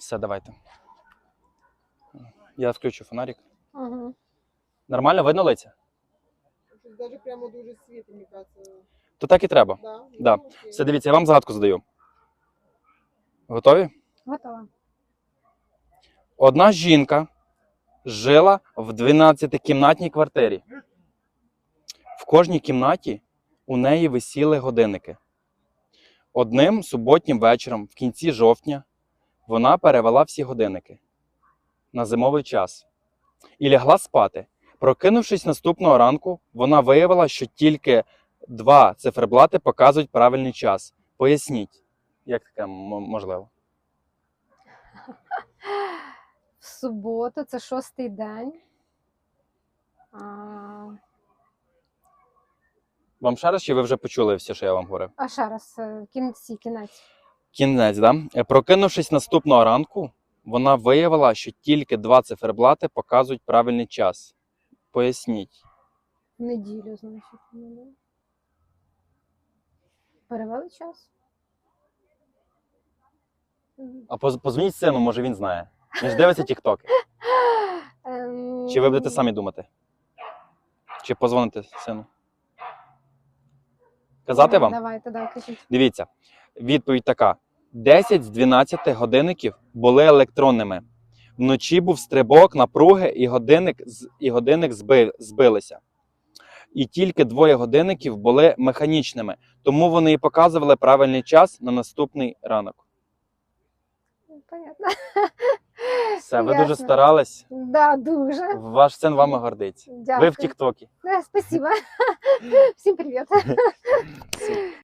Все, давайте. Я включу фонарик. Угу. Нормально видно лиця? Щось даже прямо дуже світло, мені кажеться. То так і треба. Да? Да. Ну, окей. Все, дивіться, я вам загадку задаю. Готові? Готова. Одна жінка жила в 12-кімнатній квартирі. В кожній кімнаті у неї висіли годинники. Одним суботнім вечором, в кінці жовтня, вона перевела всі годинники на зимовий час і лягла спати. Прокинувшись наступного ранку, вона виявила, що тільки два циферблати показують правильний час. Поясніть, як таке можливо? В суботу, це шостий день. А, Вам ще раз, чи ви вже почули все, що я вам говорив? а ще раз, е, в кінці, кінець. Кінець, да? Е, Прокинувшись наступного ранку, вона виявила, що тільки два циферблати показують правильний час. Поясніть. Неділю, значить. Перевели час? А поз- позвоніть сину, може він знає. Він ж дивиться тіктоки. Ем, Чи ви будете самі думати? Чи позвоните сину? Казати вам? Давайте, да, кажіть. Дивіться, відповідь така: 10 з 12 годинників були електронними. Вночі був стрибок напруги, і годинник, і годинник зби, збилися. І тільки двоє годинників були механічними, тому вони і показували правильний час на наступний ранок. Понятно. Все, ви дуже старались. Да, дуже. Ваш син вами гордиться. Дякую. Ви в Тіктокі. Спасибо. Всім привіт.